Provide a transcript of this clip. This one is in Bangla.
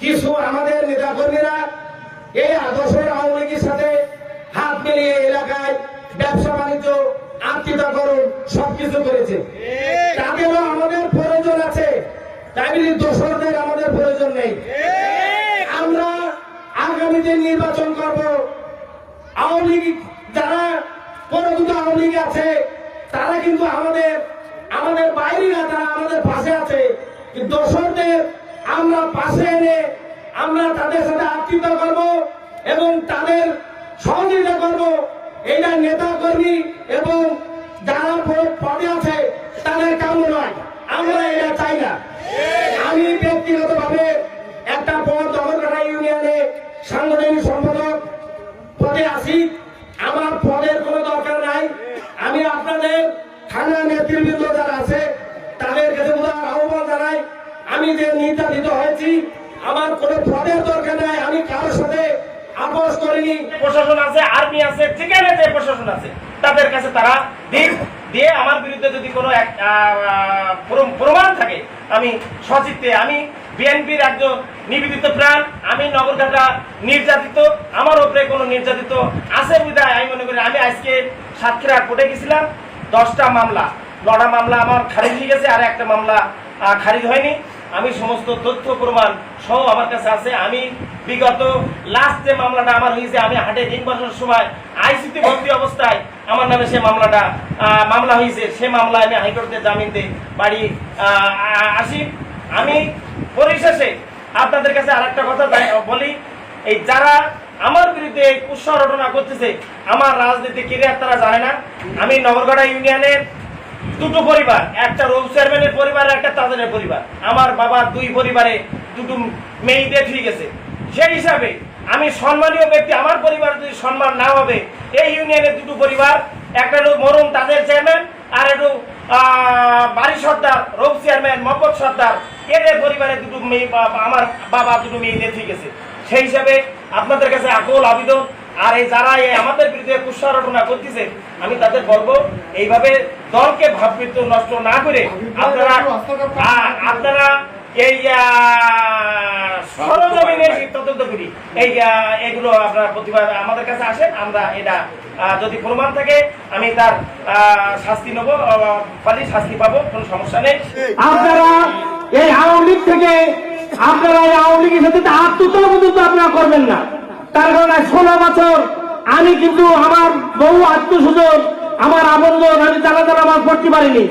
কিছু আমাদের নেতাকর্মীরা এই আদর্শের আওয়ামী লীগের সাথে হাত মিলিয়ে এলাকায় ব্যবসা বাণিজ্য আত্মীয়তাকরণ সবকিছু করেছে। তাদেরও আমাদের প্রয়োজন আছে। তাই বলে দোসরদের আমাদের প্রয়োজন নেই। আমরা আগামীতে নির্বাচন করব। আওয়ামী লীগ যারা পরবর্তী আওয়ামী লীগ আছে, তারা কিন্তু আমাদের আমাদের বাইরেরা তারা আমাদের পাশে আছে। কিন্তু দোসরদের আমরা পাশে এনে আমরা তাদের সাথে আত্মীয়তা করব এবং তাদের সহযোগিতা করব। এইটা নেতা কর্মী এবং যারা পদে আছে, তাদের কাম্য নয়। আমরা এটা চাই না। আমি ব্যক্তিগতভাবে একটা পদ দমনকাটা ইউনিয়নে সাংগঠনিক সম্পাদক পদে আসি আমার পদের কোনো দরকার নাই। আমি আপনাদের থানা নেতৃবৃন্দ যারা আছে তাদের কাছে উদার আহ্বান জানাই আমি যে নির্যাতিত হয়েছি আমার কোনো পদের দরকার নাই আমি কারোর সাথে আপোষ করিনি। প্রশাসন আছে আর্মি আছে যেখানে যে প্রশাসন আছে তাদের কাছে তারা দিয়ে আমার বিরুদ্ধে যদি কোনো এক, প্রমাণ থাকে আমি সচিত্তে আমি বিএনপির একজন নিবেদিত প্রাণ আমি নগরঘাটা নির্যাতিত আমার উপরে কোনো নির্যাতিত আছে বিধায় আমি মনে করি আমি আজকে সাতক্ষীরা কোর্টে গেছিলাম দশটা মামলা নটা মামলা আমার খারিজ হয়ে গেছে আর একটা মামলা খারিজ হয়নি। আমি সমস্ত তথ্য প্রমাণ সহ আমার কাছে আছে। আমি বিগত লাস্ট যে মামলাটা আমার হয়েছে, আমি হাটে তিন বছর সময় আইসিতে ভর্তি অবস্থায় আমার নামে সে মামলাটা মামলা হয়েছে। সে মামলায় আমি হাইকোর্টে জামিন দিয়ে বাড়ি আসি। আমি পরিশেষে আপনাদের কাছে আরেকটা কথা বলি। এই যারা আমার বিরুদ্ধে এই কুৎসা রটনা করতেছে, আমার রাজনীতি কেরিয়ার তারা জানে না। আমি নগরগড়া ইউনিয়নের দুটো পরিবার, একটা রোগ চেয়ারম্যানের পরিবার একটা তাদের পরিবার। আমার বাবা দুই পরিবারে দুটো মেয়েদের ঠিক গেছে সেই হিসাবে আমি সম্মানীয় ব্যক্তি, আমার পরিবার যদি সম্মান না হবে, এই ইউনিয়নের দুটো পরিবার, একটা হলো মরুম তাদের চেয়ারম্যান আর একটু বাড়ি সর্দার রোগ চেয়ারম্যান মোহাম্মদ সর্দার। এদের পরিবারে দুটো মেয়ে আমার বাবা দুটো মেয়েদের ঠিক গেছে সেই হিসাবে আপনাদের কাছে আকল আবেদন আর এই যারা আমাদের বিরুদ্ধে কুৎসারটনা করতেছে, আমি তাদের বলব, এইভাবে দলকে ভাবৃত্ব নষ্ট না করে আপনারা আপনারা এই তদন্ত করি। এই এগুলো আপনার প্রতিবাদ আমাদের কাছে আসেন আমরা এটা যদি প্রমাণ থাকে, আমি তার শাস্তি নেব পারি শাস্তি পাবো, কোনো সমস্যা নেই। আপনারা এই আওয়ামী লীগ থেকে আপনারা এই আওয়ামী লীগের সাথে আত্মতলা পর্যন্ত আপনারা করবেন না। তার কারণে ষোলো বছর আমি কিন্তু আমার বহু আত্মীয় আমার আবন্ধন আমি তারা তারা আমার পড়তে পারিনি।